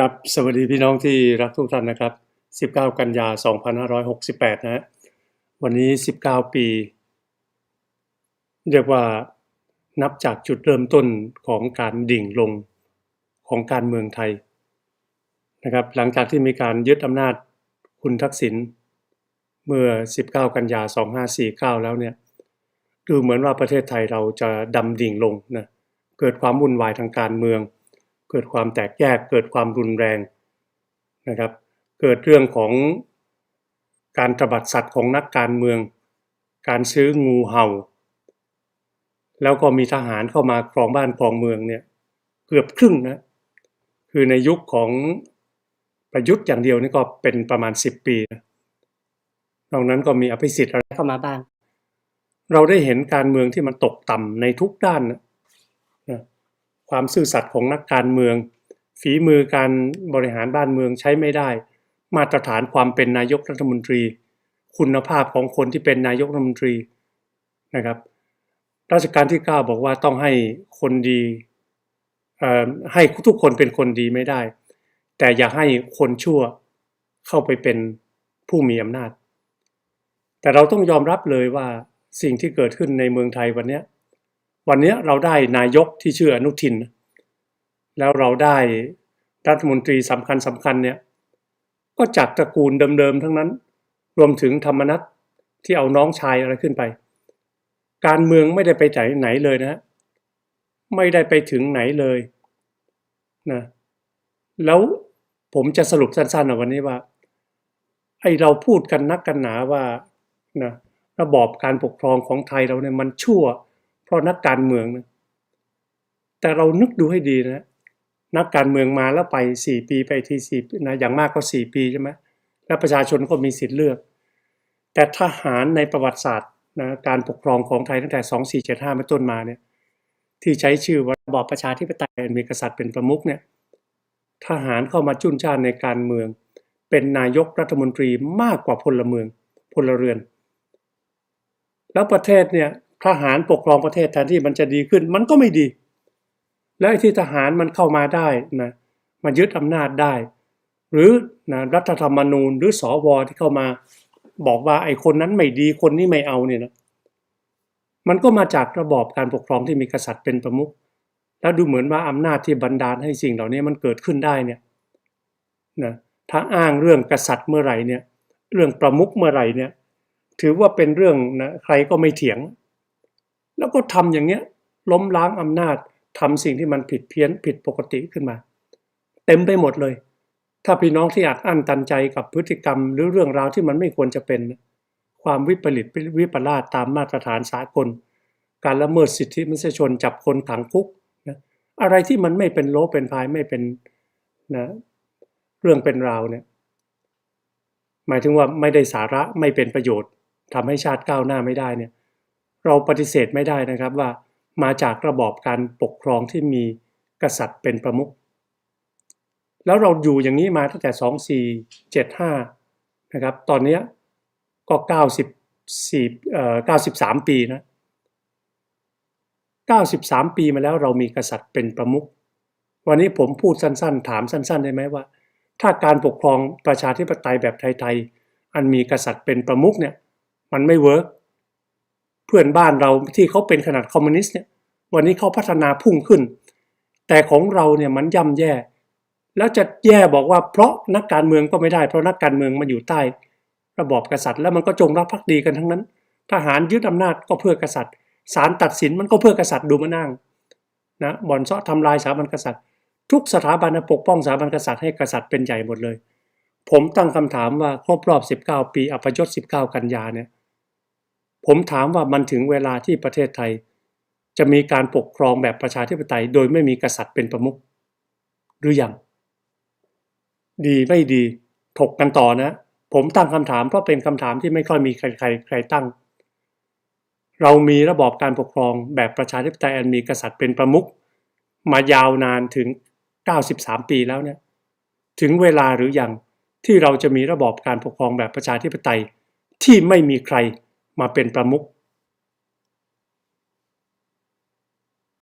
ครับสวัสดีพี่น้องที่รักทุกท่านนะครับ 19 กันยา 2568 นะฮะวันนี้ 19 ปี เรียกว่านับจากจุดเริ่มต้นของการดิ่งลงของการเมืองไทยนะครับหลังจากที่มีการยึดอำนาจคุณทักษิณเมื่อ 19 กันยา 2549 แล้วเนี่ยดูเหมือนว่าประเทศไทยเราจะดำดิ่งลงนะเกิดความวุ่นวายทางการเมือง เกิดความแตกแยกเกิดความรุนแรงนะครับ เกิดเรื่องของการตบัดสัตว์ของนักการเมือง การซื้องูเห่า แล้วก็มีทหารเข้ามาครองบ้านครองเมืองเนี่ยเกือบครึ่งนะคือในยุคของประยุทธ์อย่างเดียวนี่ก็เป็นประมาณ 10 ปีนอกนั้นก็มีอภิสิทธิ์อะไรเข้ามาบ้าง เราได้เห็นการเมืองที่มันตกต่ำในทุกด้านนะ ความซื่อสัตย์ของนักการเมือง ฝีมือการบริหารบ้านเมืองใช้ไม่ได้ มาตรฐานความเป็นนายกรัฐมนตรี คุณภาพของคนที่เป็นนายกรัฐมนตรีนะครับราชการที่ 9 บอกว่าต้องให้คนดีให้ทุกคนเป็นคนดีไม่ได้ แต่อย่าให้คนชั่วเข้าไปเป็นผู้มีอำนาจ แต่เราต้องยอมรับเลยว่าสิ่งที่เกิดขึ้นในเมืองไทยวันนี้ วันนี้เราได้นายกที่ชื่ออนุทิน แล้วเราได้รัฐมนตรีสำคัญสำคัญเนี่ยก็จากตระกูลเดิมๆทั้งนั้น รวมถึงธรรมนัตที่เอาน้องชายอะไรขึ้นไป การเมืองไม่ได้ไปไหนไหนเลยนะฮะไม่ได้ไปถึงไหนเลยนะแล้วผมจะสรุปสั้นๆในวันนี้ว่าไอเราพูดกันนักกันหนาว่านะระบอบการปกครองของไทยเราเนี่ยมันชั่ว เพราะนักการเมืองนะแต่เรานึกดูให้ดีนะ นักการเมืองมาแล้วไปสี่ปีไปทีสี่นะอย่างมากก็สี่ปีใช่ไหมแล้วประชาชนก็มีสิทธิ์เลือก แต่ทหารในประวัติศาสตร์นะการปกครองของไทยตั้งแต่สองสี่เจ็ดห้าเป็นต้นมาเนี่ยที่ใช้ชื่อว่าระบอบประชาธิปไตยมีกษัตริย์เป็นประมุขเนี่ยทหารเข้ามาจุนจ้านในการเมือง เป็นนายกรัฐมนตรีมากกว่าพลเมืองพลเรือน แล้วประเทศเนี่ย ทหารปกครองประเทศแทนที่มันจะดีขึ้น มันก็ไม่ดี และไอ้ที่ทหารมันเข้ามาได้นะมายึดอำนาจได้ หรือนะรัฐธรรมนูญหรือสอวที่เข้ามาบอกว่าไอ้คนนั้นไม่ดีคนนี้ไม่เอาเนี่ยนะมันก็มาจากระบอบการปกครองที่มีกษัตริย์เป็นประมุขแล้วดูเหมือนว่าอำนาจที่บันดาลให้สิ่งเหล่านี้มันเกิดขึ้นได้เนี่ยนะถ้าอ้างเรื่องกษัตริย์เมื่อไหร่เนี่ย เรื่องประมุขเมื่อไหร่เนี่ย ถือว่าเป็นเรื่องนะใครก็ไม่เถียง แล้วก็ทำอย่างเนี้ยล้มล้างอำนาจทำสิ่งที่มันผิดเพี้ยนผิดปกติขึ้นมา เต็มไปหมดเลย ถ้าพี่น้องที่อัดอั้นตันใจกับพฤติกรรม หรือเรื่องราวที่มันไม่ควรจะเป็น ความวิปริตวิปลาสตามมาตรฐานสากล การละเมิดสิทธิมนุษยชนจับคนขังคุกนะอะไรที่มันไม่เป็นโลเป็นพายไม่เป็นนะเรื่องเป็นราวเนี่ยหมายถึงว่าไม่ได้สาระไม่เป็นประโยชน์ทำให้ชาติก้าวหน้าไม่ได้เนี่ย เราปฏิเสธไม่ได้นะครับว่ามาจากระบอบการปกครองที่มีกษัตริย์เป็นประมุขแล้วเราอยู่อย่างนี้มาตั้งแต่ 2475 นะครับ ตอนนี้ก็ 94เอ่อ93 ปีนะ 93 ปีมาแล้วเรามีกษัตริย์เป็นประมุข วันนี้ผมพูดสั้นๆ ถามสั้นๆ ได้ไหมว่า ถ้าการปกครองประชาธิปไตยแบบไทย ๆ อันมีกษัตริย์เป็นประมุขเนี่ย มันไม่เวิร์ก เพื่อนบ้านเราที่เขาเป็นขนาดคอมมิวนิสต์เนี่ยวันนี้เขาพัฒนาพุ่งขึ้น แต่ของเราเนี่ยมันย่ำแย่ แล้วจะแย่บอกว่าเพราะนักการเมืองก็ไม่ได้ เพราะนักการเมืองมันอยู่ใต้ ระบอบกษัตริย์ แล้วมันก็จงรักภักดีกันทั้งนั้น ทหารยึดอำนาจก็เพื่อกษัตริย์ศาลตัดสินมันก็เพื่อกษัตริย์ดูมานั่งนะบ่อนเซาะทำลายสถาบันกษัตริย์ ทุกสถาบันปกป้องสถาบันกษัตริย์ให้กษัตริย์เป็นใหญ่หมดเลย ผมตั้งคำถามว่าครบรอบ 19 ปี อัปยศ19 กันยาเนี่ย ผมถามว่ามันถึงเวลาที่ประเทศไทย จะมีการปกครองแบบประชาธิปไตย โดยไม่มีกษัตริย์เป็นประมุขหรือยัง ดีไม่ดี ถกกันต่อนะ ผมตั้งคำถามเพราะเป็นคำถามที่ไม่ค่อยมีใครใครใครตั้ง เรามีระบอบการปกครองแบบประชาธิปไตยอันมีกษัตริย์เป็นประมุขมายาวนานถึง 93 ปีแล้วเนี่ยถึงเวลาหรือยังที่เราจะมีระบอบการปกครองแบบประชาธิปไตยที่ไม่มีใคร มาเป็นประมุข